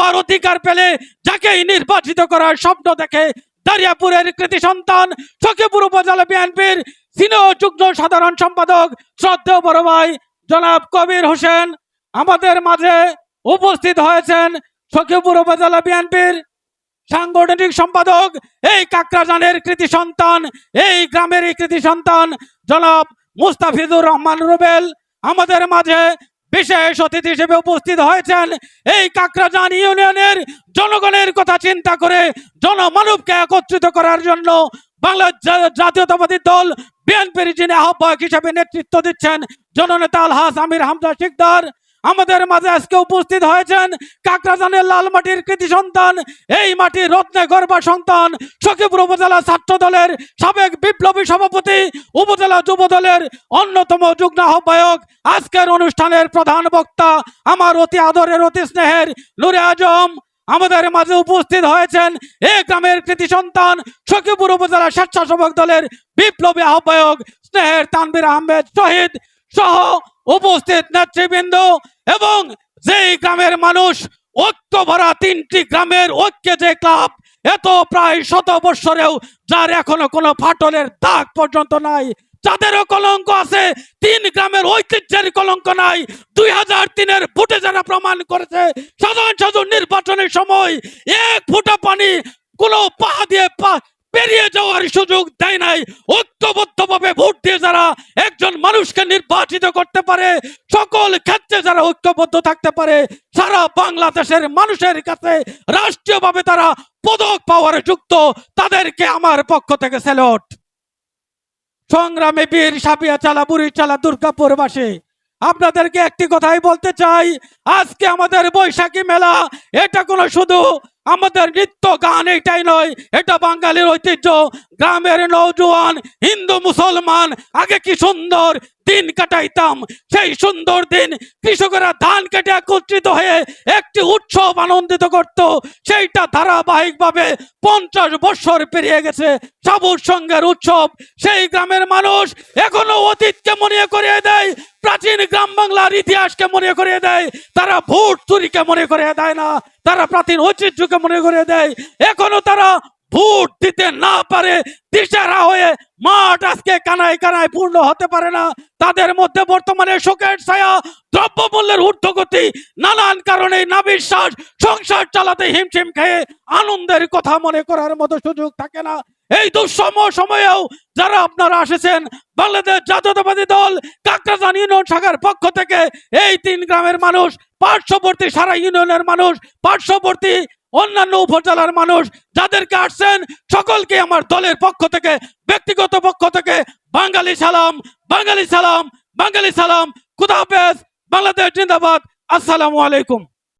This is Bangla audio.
হওয়ার অধিকার পেলে যাকেই নির্বাচিত করার স্বপ্ন দেখে দারিয়াপুরের কৃতি সন্তান সখীপুর উপজেলা বিএনপির সিনিয়র যুগ্ম সাধারণ সম্পাদক শ্রদ্ধেয় বড় ভাই জনাব কবির হোসেন। আমাদের মাঝে উপস্থিত হয়েছেন সখীপুর উপজেলা বিএনপির সাংগঠনিক সম্পাদক এই কাকরাজানের কৃতি সন্তান, এই গ্রামেরই কৃতি সন্তান জনাব মুস্তাফিজুর রহমান রুবেল। আমাদের মাঝে বিশেষ অতিথি হিসেবে উপস্থিত হয়েছেন এই কাকরাজান ইউনিয়নের জনগণের কথা চিন্তা করে জনমানবকে একত্রিত করার জন্য বাংলা জাতীয়তাবাদী দল বিএনপির যিনি আহ্বায়ক হিসেবে নেতৃত্ব দিচ্ছেন জননেতা আলহাস আমির হামজা শিকদার। আমাদের মাঝে আজকে উপস্থিত হয়েছেন কাকরাজানের লাল মাটির কৃতি সন্তান, এই মাটির রত্নে গর্বা সন্তান, সখীপুর উপজেলা ছাত্র দলের সাবেক বিপ্লবী সভাপতি, উপজেলা যুব দলের অন্যতম যুগ্ম আহ্বায়ক, আজকের অনুষ্ঠানের প্রধান বক্তা আমার অতি আদরের, অতি স্নেহের নুরে আজম। আমাদের মাঝে উপস্থিত হয়েছেন এ গ্রামের কৃতি সন্তান, সখীপুর উপজেলা স্বেচ্ছাসেবক দলের বিপ্লবী আহ্বায়ক, স্নেহের তানবির আহমেদ শহীদ সহ উপস্থিত নেতৃবৃন্দ এবং যেই গ্রামের মানুষ ঐক্য ভরা তিনটি গ্রামের ঐক্যে যে ক্লাব, এত প্রায় শত বৎসরেও যার এখনও কোনো ফাটলের দাগ পর্যন্ত নাই, যাদেরও কলঙ্ক আছে, তিন গ্রামের ঐতিহ্যের কলঙ্ক নাই, দুই হাজার তিনের ভোটে যারা প্রমাণ করেছে, সাধারণ সাধারণ নির্বাচনের সময় এক ফুটা পানি কোনো পা দিয়ে পা পেরিয়ে যাওয়ার সুযোগ দেয় নাই, ঐক্যবদ্ধভাবে ভোট দিয়ে যারা একজন মানুষকে নির্বাচিত করতে পারে, সকল ক্ষেত্রে যারা ঐক্যবদ্ধ থাকতে পারে, সারা বাংলাদেশের মানুষের কাছে রাষ্ট্রীয়ভাবে তারা পদক পাওয়ার যুক্ত, তাদেরকে আমার পক্ষ থেকে স্যালট। সংগ্রামে বীর সাপিয়া চালা, বুড়ি চালা, দুর্গাপুরবাসী, আপনাদেরকে একটি কথাই বলতে চাই, আজকে আমাদের বৈশাখী মেলা, এটা কোনো শুধু আমাদের নৃত্য গান এটাই নয়, এটা বাঙালির ঐতিহ্য। গ্রামের নৌজওয়ান হিন্দু মুসলমান, আগে কি সুন্দর দিন কাটাইতাম। সেই সুন্দর দিন কৃষকেরা ধান কেটে একত্রিত হয়ে একটি উৎসব আনন্দিত করত। সেইটা ধারাবাহিকভাবে পঞ্চাশ বছর পেরিয়ে গেছে। সাবুর সঙ্গের উৎসব, সেই গ্রামের মানুষ এখনও অতীতকে মনে করিয়ে দেয়, প্রাচীন গ্রাম বাংলার ইতিহাসকে মনে করিয়ে দেয়, তারা ভোট চুরিকে মনে করিয়ে দেয় না, তারা প্রাচীন ঐতিহ্যকে মনে করিয়ে দেয়। এখনও তারা ভোট দিতে না পারে, দিশারা হয়ে মাঠ আজকে কানায় কানায় পূর্ণ হতে পারে না। তাদের মধ্যে বর্তমানে শোকের ছায়া, দ্রব্যমূল্যের ঊর্ধ্বগতি, নানান কারণে না বিশ্বাস সংসার চালাতে হিমশিম খেয়ে আনন্দের কথা মনে করার মতো সুযোগ থাকে না। এই দুঃসম সময়েও যারা আপনারা আসেছেন, বাংলাদেশ জাতীয়তাবাদী দল কাকরাজান ইউনিয়ন শাখার পক্ষ থেকে এই তিন গ্রামের মানুষ, পার্শ্ববর্তী সারা ইউনিয়নের মানুষ, পার্শ্ববর্তী অন্যান্য উপজেলার মানুষ যাদেরকে আসছেন, সকলকে আমার দলের পক্ষ থেকে, ব্যক্তিগত পক্ষ থেকে বাঙালি সালাম বাঙালি সালাম বাঙালি সালাম। কুদাহ বাংলাদেশ জিন্দাবাদ। আসসালামু আলাইকুম।